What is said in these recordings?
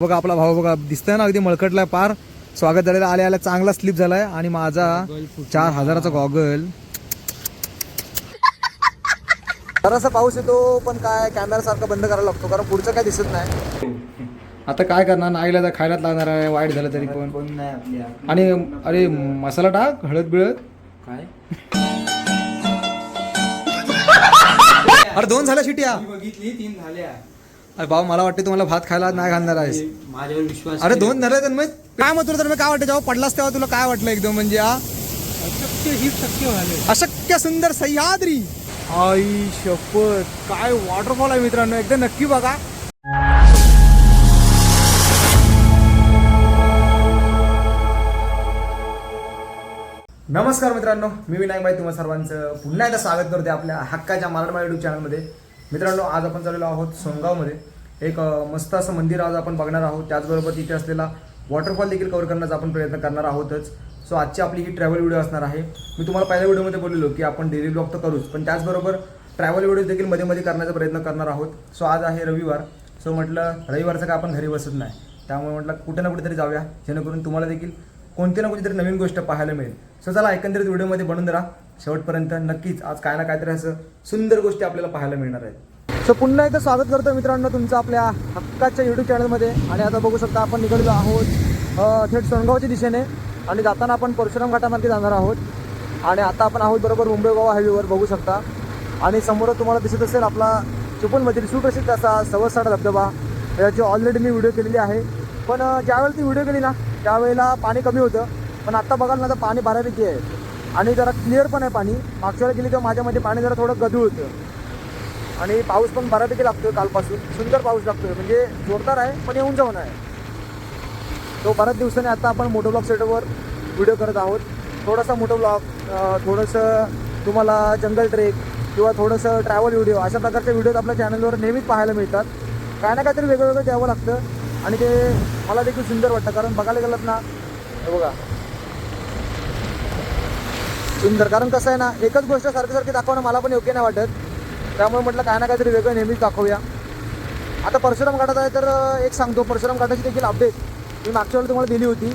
बघा आपला भाऊ बघा दिसतंय ना अगदी मळकटलाय पार. स्वागत झालेला आल्या आल्या चांगला स्लिप झालाय. आणि माझा चार हजाराचा गॉगल जरासा पाऊस येतो पण काय कॅमेरा सारखा बंद करायला लागतो कारण पुढचं काय दिसत नाही. आता काय करणार? नाईला तर खायलाच लागणार आहे वाईट झालं तरी पण. कोण नाही आपल्या आणि अरे मसाला टाक हळद बिळद. काय? अरे दोन झाल्या शिट्या. बघितली तीन झाल्या. अरे भाऊ मला वाटते तुम्हाला भात खायला नाही घालणार आहेस. माझ्यावर विश्वास अरे दोन झाले तर मग काय मग तुला तर मग काय वाटतं जेव्हा पडलास तेव्हा तुला काय वाटलं एकदम म्हणजे हा? अशक्य ही शक्य झाले अशक्य सुंदर सह्याद्री. आई शपथ काय वॉटरफॉल आहे मित्रांनो एकदा नक्की बघा. नमस्कार मित्रांनो मी विनायक भाई तुम्हा सर्वांचं पुन्हा एकदा स्वागत करते आपल्या हक्काच्या मराठमा युट्यूब चॅनलमध्ये मित्रांनो आज आपण चाललेलो आहोत सोनगावमध्ये. एक मस्त असं मंदिर आज आपण बघणार आहोत. त्याचबरोबर तिथे असलेला वॉटरफॉल देखील कव्हर करण्याचा आपण प्रयत्न करणार आहोतच. सो आजची आपली ही ट्रॅव्हल व्हिडिओ असणार आहे. मी तुम्हाला पहिल्या व्हिडिओमध्ये बोललेलो की आपण डेली ब्लॉग तर करूच पण त्याचबरोबर ट्रॅव्हल व्हिडिओ देखील मध्ये मध्ये करण्याचा प्रयत्न करणार आहोत. सो आज आहे रविवार. सो म्हटलं रविवारचं का आपण घरी बसत नाही. त्यामुळे म्हटलं कुठे ना कुठेतरी जाऊया. जेणेकरून तुम्हाला देखील कोणती ना कोणतीतरी नवीन गोष्ट पाहायला मिळेल. सो चला एकंदरीत व्हिडिओमध्ये बनून राहा शेवटपर्यंत नक्कीच आज काय ना काहीतरी असं सुंदर गोष्टी आपल्याला पाहायला मिळणार आहेत. सो पुन्हा एकदा स्वागत करतो मित्रांनो तुमचं आपल्या हक्काच्या युट्यूब चॅनलमध्ये आणि आता बघू शकता आपण निघडलो आहोत थेट सोनगावच्या दिशेने. आणि जाताना आपण परशुराम घाटामार्गे जाणार आहोत. आणि आता आपण आहोत बरोबर मुंबई गोवा हायवेवर बघू शकता. आणि समोर तुम्हाला दिसत असेल आपला चिपळूणमधील सुप्रसिद्ध असा सवसाडा धबधबा. याची ऑलरेडी मी व्हिडिओ केलेली आहे. पण ज्यावेळेला ती व्हिडिओ केली ना त्यावेळेला पाणी कमी होतं पण आत्ता बघाल ना तर पाणी बऱ्यापैकी आहे. आणि जरा क्लिअर पण आहे पाणी. मागच्या वेळेला गेली तेव्हा माझ्यामध्ये पाणी जरा थोडं गढूळ होतं. आणि पाऊस पण बऱ्यापैकी लागतोय कालपासून. सुंदर पाऊस लागतोय. म्हणजे जोरदार आहे पण येऊन जाऊन आहे. तो बऱ्याच दिवसांनी आता आपण मोटो ब्लॉग सेटवर व्हिडिओ करत आहोत. थोडासा मोटो ब्लॉग थोडंसं तुम्हाला जंगल ट्रेक किंवा थोडंसं ट्रॅव्हल व्हिडिओ अशा प्रकारचे व्हिडिओ आपल्या चॅनलवर नेहमीच पाहायला मिळतात. काय ना काहीतरी वेगळं वेगळं द्यावं लागतं. आणि ते मला देखील सुंदर वाटतं कारण बघायला गेलं ना हे बघा. सुंदर. कारण कसं आहे ना एकच गोष्ट सारखी सारखी दाखवणं मला पण योग्य नाही वाटत. त्यामुळे म्हटलं काय ना काहीतरी वेगळं नेहमीच दाखवूया. आता परशुराम घाटात आहे तर एक सांगतो. परशुराम घाटाची देखील अपडेट मी मागच्या वेळी तुम्हाला दिली होती.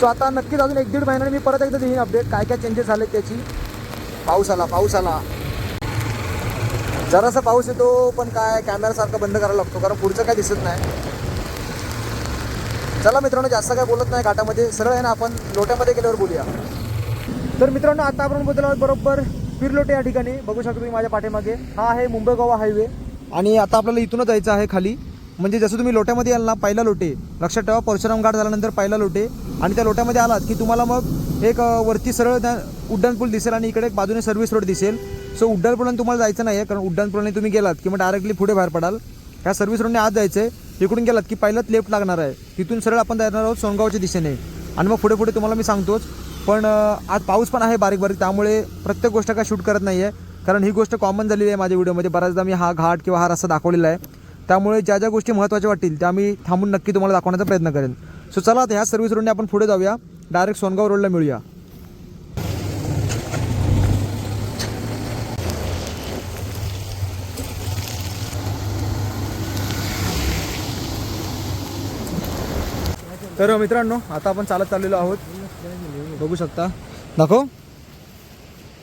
सो आता नक्कीच अजून एक दीड महिन्याने मी परत एकदा देईन अपडेट काय काय चेंजेस झाले त्याची? पाऊस आला पाऊस आला. जरासा पाऊस येतो पण काय कॅमेरासारखं बंद करायला लागतो कारण पुढचं काय दिसत नाही. चला मित्रांनो जास्त काय बोलत नाही घाटामध्ये सरळ आहे ना आपण लोट्यामध्ये गेल्यावर बोलूया. तर मित्रांनो आता आपण बोलतो आहोत बरोबर पिरलोटे या ठिकाणी. बघू शकतो तुम्ही माझ्या पाठीमागे. हा आहे मुंबई गोवा हायवे. आणि आता आपल्याला इथूनच जायचं आहे खाली. म्हणजे जसं तुम्ही लोट्यामध्ये याल ना पहिला लोटे. लक्षात ठेवा परशुराम घाट झाल्यानंतर पहिला लोटे. आणि त्या लोट्यामध्ये आलात की तुम्हाला मग एक वरती सरळ त्या उड्डाणपूल दिसेल आणि इकडे एक बाजूने सर्व्हिस रोड दिसेल. सो उड्डाणपुलाने तुम्हाला जायचं नाही आहे कारण उड्डाणपुलाने तुम्ही गेलात किंवा डायरेक्टली पुढे बाहेर पडाल. ह्या सर्व्हिस रोडने आज जायचं आहे इकडून गेलात की पहिलाच लेफ्ट लागणार आहे. तिथून सरळ आपण जाणार आहोत सोनगावच्या दिशेने. आणि मग पुढे पुढे तुम्हाला मी सांगतोच पण आज पाऊस पण आहे बारीक बारीक त्यामुळे प्रत्येक गोष्ट काय शूट करत नाही आहे कारण ही गोष्ट कॉमन झालेली आहे माझ्या व्हिडिओमध्ये बऱ्याचदा मी हा घाट किंवा हा रस्ता दाखवलेला आहे. त्यामुळे ज्या ज्या गोष्टी महत्त्वाच्या वाटतील त्या मी थांबून नक्की तुम्हाला दाखवण्याचा प्रयत्न करेन. सो चला आता ह्या सर्व्हिस रोडने आपण पुढे जाऊया. डायरेक्ट सोनगाव रोडला मिळूया. तर मित्रांनो आता आपण चालत चाललेलो आहोत. बघू शकता. दाखव.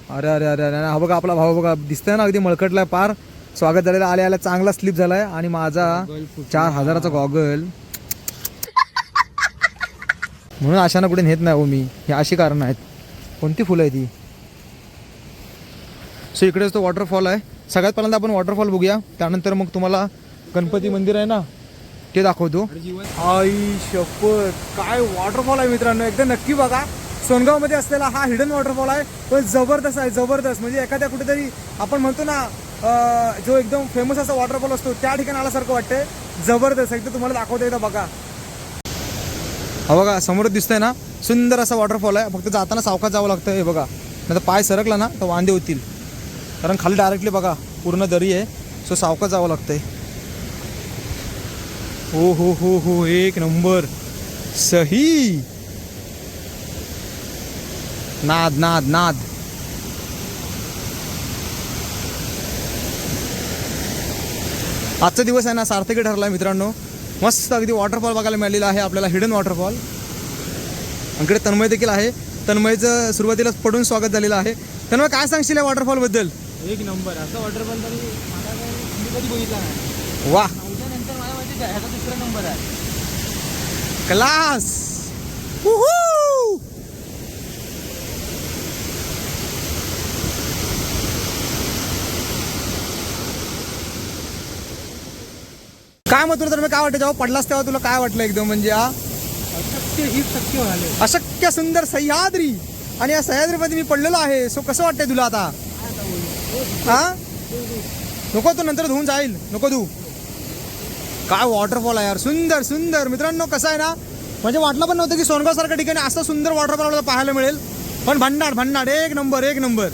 अरे अरे अरे अरे हा बघा आपला भाऊ बघा. दिसतंय ना अगदी मळकटलाय पार. स्वागत झालेलं आले आल्या. चांगला स्लिप झालाय. आणि माझा चार हजाराचा गॉगल म्हणून अशानं कुठे नेत नाही हो मी. हे अशी कारण आहेत. कोणती फुलं आहे ती सो इकडेच तो वॉटरफॉल आहे. सगळ्यात पहिल्यांदा आपण वॉटरफॉल बघूया. त्यानंतर मग तुम्हाला गणपती मंदिर आहे ना? ते दाखवतो. आई शपथ काय वॉटरफॉल आहे मित्रांनो. एकदा नक्की बघा. सोनगावमध्ये असलेला हा हिडन वॉटरफॉल आहे. पण जबरदस्त आहे जबरदस्त. म्हणजे एखाद्या कुठेतरी आपण म्हणतो ना जो एकदम फेमस असा वॉटरफॉल असतो त्या ठिकाणी आल्यासारखं वाटतंय. जबरदस्त. एकदा तुम्हाला दाखवता एकदा बघा. हा बघा समोर दिसतंय ना सुंदर असा वॉटरफॉल आहे. फक्त जाताना सावकाश जावं लागतं हे बघा. नाही तर पाय सरकला ना तर वांदे होतील. कारण खाली डायरेक्टली बघा पूर्ण दरी आहे. सो सावकाश जावं लागतंय. हो हो हो हो एक नंबर. सही. नाद नाद नाद. आजचा दिवस आहे ना सार्थकी ठरला मित्रांनो. मस्त अगदी वॉटरफॉल बघायला मिळालेला आहे आपल्याला हिडन वॉटरफॉल इकडे तन्मय देखील आहे. तन्मयचं सुरुवातीलाच पडून स्वागत झालेलं आहे. तन्मय काय सांगशील या वॉटरफॉलबद्दल एक नंबर. असं वॉटरफॉल तरी कधी बघितला नाही. वा. ह्याचा नंबर आहे. क्लास. काय मग तुला तर काय वाटतं? जेव्हा पडलास तेव्हा तुला काय वाटलं एकदम म्हणजे हा? अशक्य ही शक्य झाले अशक्य सुंदर सह्याद्री. आणि या सह्याद्रीमध्ये मी पडलेलो आहे. सो कसं वाटतंय तुला आता? हा? नको तू नंतर धुवून जाईल. नको तू काय वॉटरफॉल आहे यार. सुंदर सुंदर. मित्रांनो कसं आहे ना म्हणजे वाटलं पण नव्हतं की सोनगावसारख्या ठिकाणी असं सुंदर वॉटरफॉल आपल्याला पाहायला मिळेल. पण भन्नाट भन्नाट. एक नंबर एक नंबर.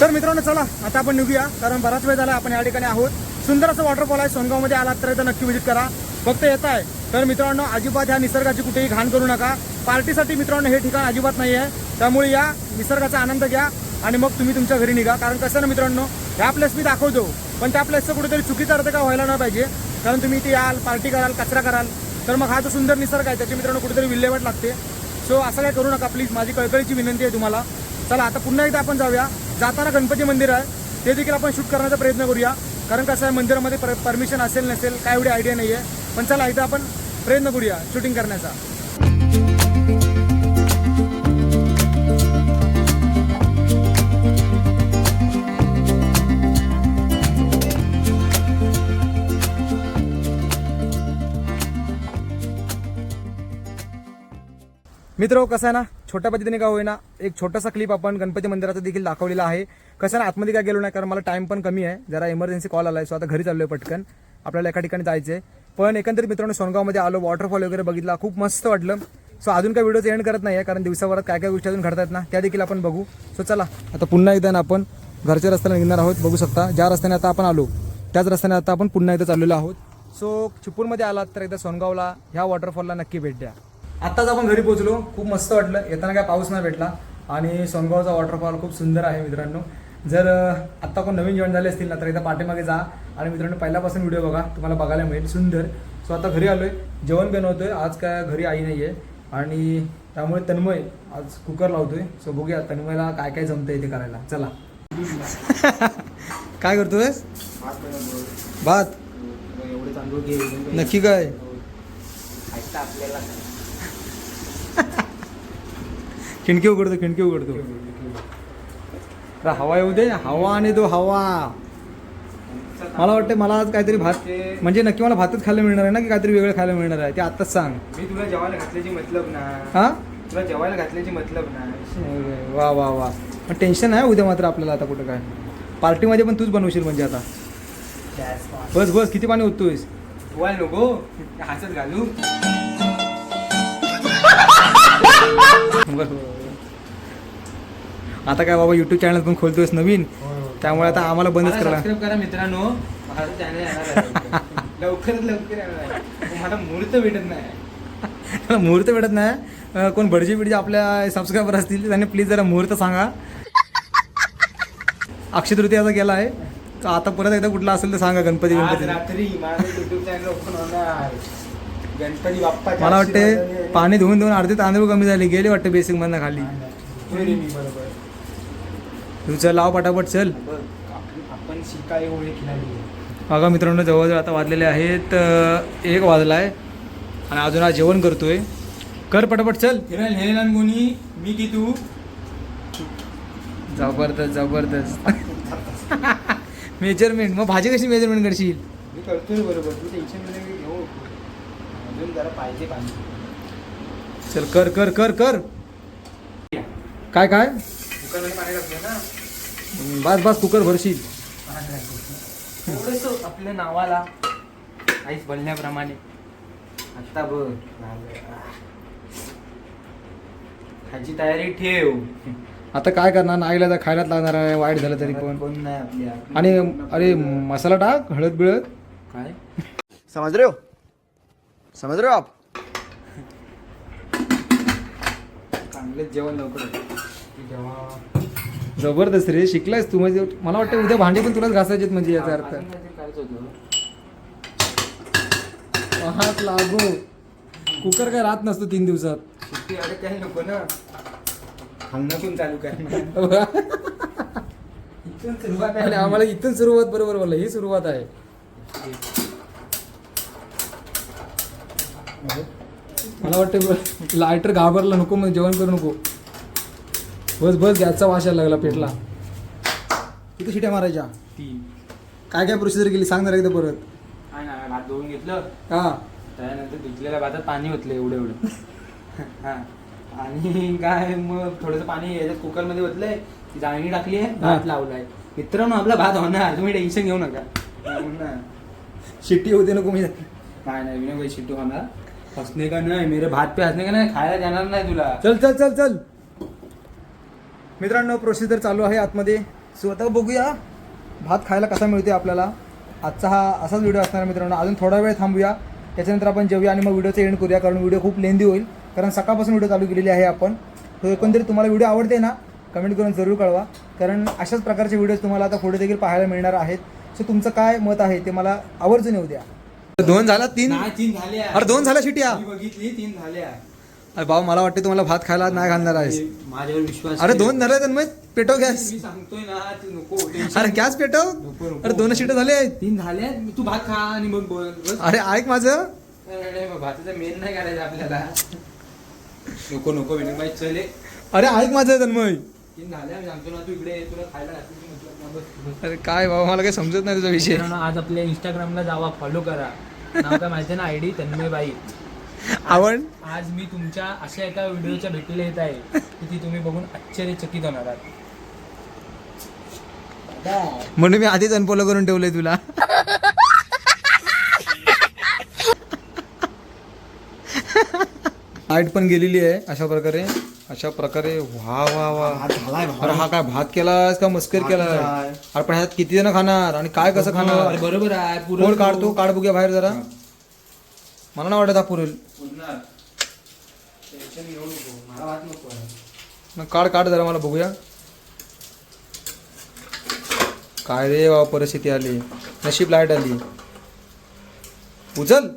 तर मित्रांनो चला आता आपण निघूया. कारण बराच वेळ झाला आपण या ठिकाणी आहोत. सुंदर असं वॉटरफॉल आहे. सोनगावमध्ये आलात तर नक्की व्हिजिट करा. फक्त येत आहे. तर मित्रांनो अजिबात ह्या निसर्गाची कुठेही घाण करू नका. पार्टीसाठी मित्रांनो हे ठिकाण अजिबात नाही आहे त्यामुळे या निसर्गाचा आनंद घ्या आणि मग तुम्ही तुमच्या घरी निघा. कारण कसं ना मित्रांनो ह्या प्लेस मी दाखवतो. पण त्या प्लेसचं कुठेतरी चुकीचा अर्थ का व्हायला नाही पाहिजे? कारण तुम्ही इथे याल पार्टी कराल कचरा कराल तर मग हा जो सुंदर निसर्ग आहे त्याची मित्रांनो कुठेतरी विल्हेवाट लागते. सो असं काय करू नका प्लीज माझी कळकळीची विनंती आहे तुम्हाला. चला आता पुन्हा एकदा आपण जाऊया. जाताना गणपती मंदिर आहे. ते देखील आपण शूट करण्याचा प्रयत्न करूया. कारण कसं आहे मंदिरामध्ये पर परमिशन असेल नसेल काय एवढी आयडिया नाही आहे पण चला एकदा आपण प्रयत्न करूया शूटिंग करण्याचा. मित्र कसं आहे ना छोट्या पद्धतीने का होईना एक छोटासा क्लिप आपण गणपती मंदिराचा देखील दाखवलेला आहे. कसं आहे ना आतमध्ये काय गेलो नाही कारण मला टाइम पण कमी आहे. जरा इमर्जन्सी कॉल आला आहे सो आता घरी चाललोय पटकन. आपल्याला एका ठिकाणी जायचं आहे पण एकंदरीत मित्रांनो सोनगावमध्ये आलो वॉटरफॉल वगैरे बघितला खूप मस्त वाटलं. सो अजून काय व्हिडिओचं एंड करत नाही आहे कारण दिवसाभरात काय काय गोष्टी अजून घडतात ना त्या देखील आपण बघू. सो चला आता पुन्हा एकदा ना आपण घरच्या रस्त्याला निघणार आहोत बघू शकता. ज्या रस्त्याने आता आपण आलो त्याच रस्त्याने आता आपण पुन्हा एकदा चाललेलो आहोत. सो चिपूरमध्ये आलात तर एकदा सोनगावला ह्या वॉटरफॉलला नक्की भेट द्या. आत्ताच आपण घरी पोहोचलो. खूप मस्त वाटलं. येताना काय पाऊस नाही भेटला. आणि सोनगावचा वॉटरफॉल खूप सुंदर आहे मित्रांनो. जर आत्ता कोण नवीन जॉईन झाले असतील ना तर एकदा पाठीमागे जा. आणि मित्रांनो पहिल्यापासून व्हिडिओ बघा. तुम्हाला बघायला मिळेल. सुंदर. सो आता घरी आलोय. जेवण बनवतोय आज काय घरी आई नाही आहे आणि त्यामुळे तन्मय आज कुकर लावतोय. सो बघूया तन्मयला काय काय जमतंय ते करायला. चला. काय करतोय भात. नक्की काय? आपल्याला? खिडकी उघडतो खिडकी उघडतो हवा येऊ दे हवा आणि तो हवा. मला वाटतं मला आज काहीतरी भात म्हणजे नक्की मला भातच खायला मिळणार आहे ना की काहीतरी वेगळं खायला मिळणार आहे? ते आत्ताच सांग. मी तुला जेवायला घातल्याची मतलब ना. हा? तुला जेवायला घातल्याची मतलब ना. वा वा वा. पण टेन्शन आहे उद्या मात्र आपल्याला आता कुठं काय. पार्टीमध्ये पण तूच बनवशील म्हणजे आता. बस बस किती पाणी ओततोयस? नको हातात घालू. आता काय बाबा युट्यूब चॅनल पण खोलतोयस नवीन? त्यामुळे आता आम्हाला बंदच करा. मित्रांनो. लवकरात लवकर मला मुहूर्त भेटत नाही. मुहूर्त भेटत नाही? कोण भडजी बिडजी आपल्या सबस्क्रायबर असतील त्यांनी प्लीज जरा मुहूर्त सांगा. अक्षय तृतीयाचा गेला आहे. तर आता परत एकदा कुठला असेल तर सांगा गणपती गणपती. रात्री गणपती बाप्पा मला वाटते पाणी धुवून धुवून अर्धे तांदूळ कमी झाले गेले वाटतं बेसिक मधनं खाली. मी बरोबर. तू चल लाव पटापट चल. बघ, आपण-. बघा मित्रांनो जवळजवळ आता वाजलेले आहेत एक वाजला आहे आणि अजून आज जेवण करतोय. कर पटापट चल. ना कोणी मी की तू? जबरदस्त जबरदस्त. मेजरमेंट मग भाजी कशी मेजरमेंट करशील? मी करतोय बरोबर. तू टेन्शनमध्ये काही घेऊ नको. अजून जरा पाहिजे पाणी चल कर कर कर कर. काय काय? कुकरमध्ये पाणी टाकते ना? बस बस कुकर भरशील. थोडस आपल्या नावाला काहीच बोलण्याप्रमाणे आता बघ खायची तयारी ठेव. आता काय करणार? नाईला तर खायलाच लागणार आहे वाईट झालं तरी पण. कोण नाही आपल्या आणि अरे मसाला टाक हळद बिळद काय? समझ रहे हो समझ रहे हो आप चांगलेच जेवण लवकर होतं. की जेव्हा जबरदस्त रे शिकलायस तू म्हणजे मला वाटतं उद्या भांडी पण तुलाच घासायचे म्हणजे याचा अर्थ. करायचं होतं महाग लागो. कुकर काय राहत नसतो तीन दिवसात. सुट्टी अरे काय नको ना. चालू इथून सुरुवात आहे. आणि आम्हाला इथून सुरुवात बरोबर बोलला ही सुरुवात आहे. मला वाटतं लायटर घाबरला नको मग जेवण करू नको. बस बस गॅसचा वास यायला लागला पेटला. किती शिट्या मारायच्या? तीन. काय काय प्रोसिजर केली? सांग ना एकदा परत. काय ना भात धुवून घेतलं. हा. त्यानंतर धुतलेल्या भातात पाणी ओतलं एवढं एवढं. हा. आणि काय मग थोडंसं पाणी याच्यात कुकरमध्ये ओतलंय. ती जाळणी टाकली आहे हा. भात लावलाय. मित्रांनो आपला भात होणार. तुम्ही टेन्शन घेऊ नका. हो ना. शिट्टी होते नको मी. नाही नाही विनय भाई शिट्टू होणार. हसणे का नाही मेरे भात पे हसणे का नाही खायला जाणार नाही तुला। चल चल चल चल। मित्रांनो प्रोसिजर चालू आहे आतमध्ये. सो आता बघूया भात खायला कसा मिळते आपल्याला. आजचा हा असाच व्हिडिओ असणार मित्रांनो. अजून थोडा वेळ थांबूया. त्याच्यानंतर आपण जेवूया आणि मग व्हिडिओचं एंड करूया कारण व्हिडिओ खूप लेंदी होईल. कारण सकाळपासून व्हिडिओ चालू केलेली आहे आपण. तो एकंदरीत तुम्हाला व्हिडिओ आवडते ना कमेंट करून जरूर कळवा. कारण अशाच प्रकारचे व्हिडिओज तुम्हाला आता पुढे देखील पाहायला मिळणार आहेत. सो तुमचं काय मत आहे ते मला आवर्जून येऊ द्या. दोन झाला तीन? नाही तीन झाल्या. अरे दोन झाल्या शिट्या? मी बघितली तीन झाल्या. अरे भाऊ मला वाटते तुम्हाला भात खायला नाही घालणार आहेस. माझ्यावर विश्वास अरे ठेव. दोन झाले तर मग पेटव गॅस. मी सांगतोय ना तू नको tension अरे गॅस पेटव. नको, नको. अरे दोन शिट झाले आहेत. तीन झाल्या तू भात खा आणि मग बोल बस. अरे ऐक माझं. नाही, नाही, मग भाताचा मेन नाही करायचा आपल्याला. नको नको विनय भाई चले अरे ऐक माझं तन्मय तीन झाल्या मी सांगतो ना तू इकडे ये, तुला खायला घातली की म्हटलं, ना बस, बस. अरे काय बाबा मला काही समजत नाही तुझा विषय. मित्रांनो, आज आपल्या इंस्टाग्रामला जावा फॉलो करा. नाव काय माहिती ना? आयडी तन्मयबाई. आवड? आज मी तुमच्या अशा एका व्हिडिओच्या भेटीला येत आहे की ती तुम्ही बघून आश्चर्यचकित होणार आहात. म्हणून मी आधीच अनफॉलो करून ठेवलंय तुला. लाइट पण गेलेली आहे अशा प्रकारे. अशा प्रकारे वा वा वा. अरे हा काय भात केलास का मस्कर केलाय अरे पण ह्यात किती जण खाणार? आणि काय कसं खाणार? अरे बरोबर आहे कोण पुरण काढतो काढ बघूया बाहेर जरा. मला नाही वाटत हा पुरेल. पुरणार. टेन्शन घेऊ नको मला भात नको आहे. मग काढ काढ जरा मला बघूया. काय रे बाबा परिस्थिती आली. नशीब लाइट आली. उचल.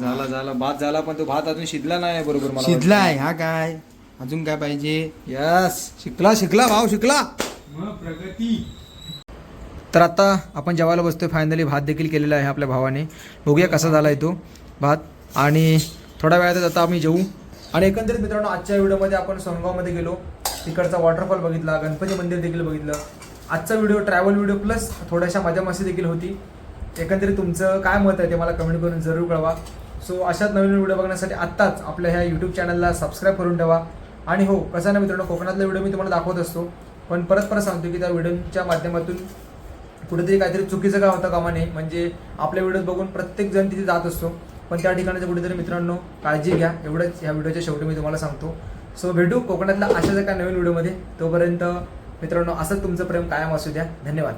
झाला झाला. भात झाला पण तो भात अजून शिजला नाही बरोबर मला शिजलाय हा काय? अजून काय पाहिजे? यस. शिकला शिकला भाऊ शिकला. मग प्रगती. तर आता आपण जेवायला बसतोय. फायनली भात देखील केलेला आहे आपल्या भावाने. बघूया कसा झाला आहे तो भात. आणि थोड्या वेळातच आता आम्ही जेवू आणि एकंदरीत मित्रांनो आजच्या व्हिडिओमध्ये आपण सोनगावमध्ये गेलो. तिकडचा वॉटरफॉल बघितला गणपती मंदिर देखील बघितलं. आजचा व्हिडिओ ट्रॅव्हल व्हिडिओ प्लस थोड्याशा मजा मस्ती देखील होती. एकंदरीत तुमचं काय मत आहे ते मला कमेंट करून जरूर कळवा. सो अशाच नवीन व्हिडिओ बघण्यासाठी आत्ताच आपल्या ह्या यूट्यूब चॅनलला सबस्क्राईब करून ठेवा. आणि हो कसं ना मित्रांनो कोकणातला व्हिडिओ मी तुम्हाला दाखवत असतो. पण परत परत सांगतो की त्या व्हिडिओच्या माध्यमातून कुठेतरी काहीतरी चुकीचं काय होतं कामा नये म्हणजे आपल्या व्हिडिओज बघून प्रत्येक जण तिथे जात असतो. पण त्या ठिकाणाचं कुठेतरी मित्रांनो काळजी घ्या. एवढंच ह्या व्हिडिओच्या शेवटी मी तुम्हाला सांगतो. सो भेटू कोकणातल्या अशाच एका नवीन व्हिडिओमध्ये तोपर्यंत मित्रांनो असंच तुमचं प्रेम कायम असू द्या. धन्यवाद.